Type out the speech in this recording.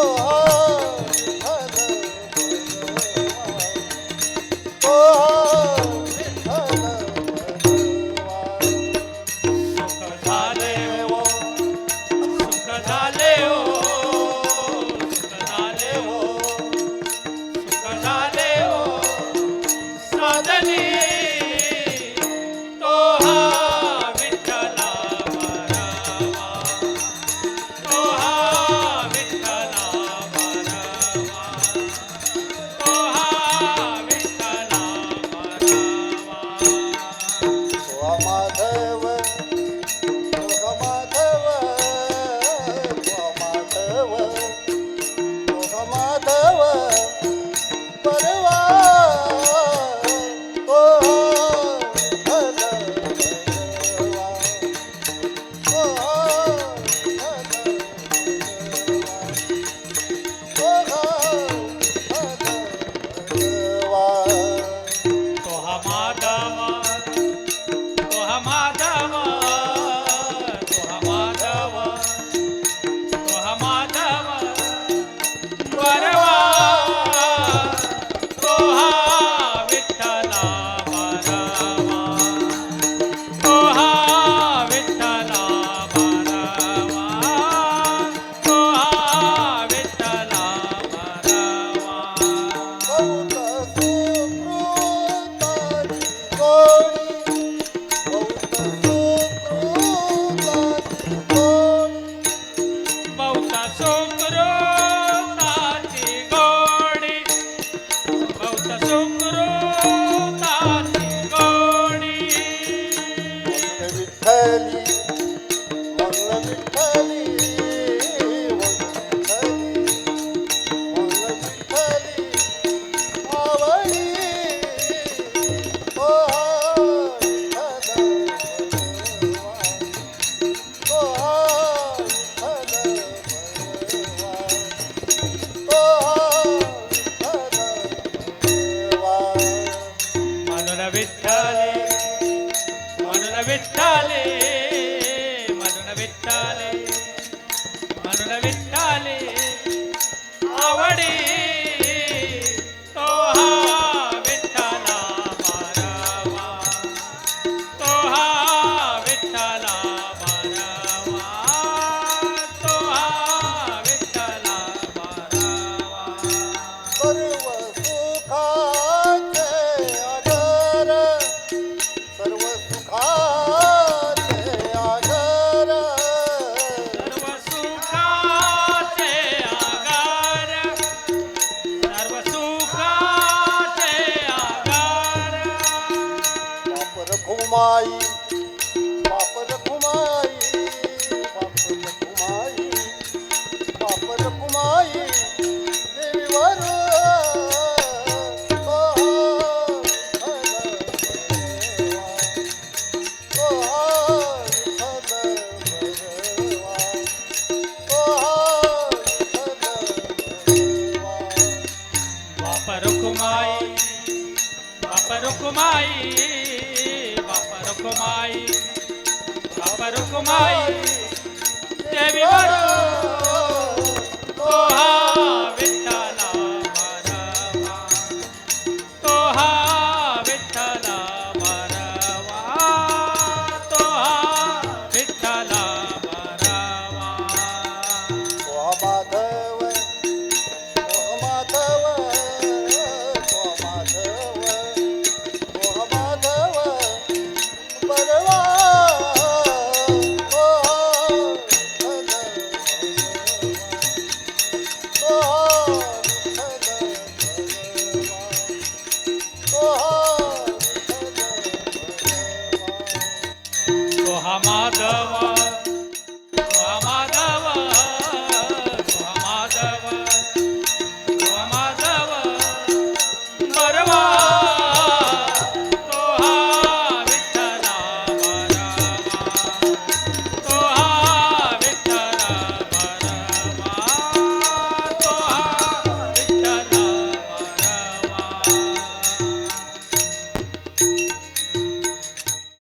হো விட்டாலே மருண விட்டாலே மருண விட்டாலே அவடே रुखमाई बाबा रुखमाई बाबा रुखमाई देवी माता I'm a Madhava.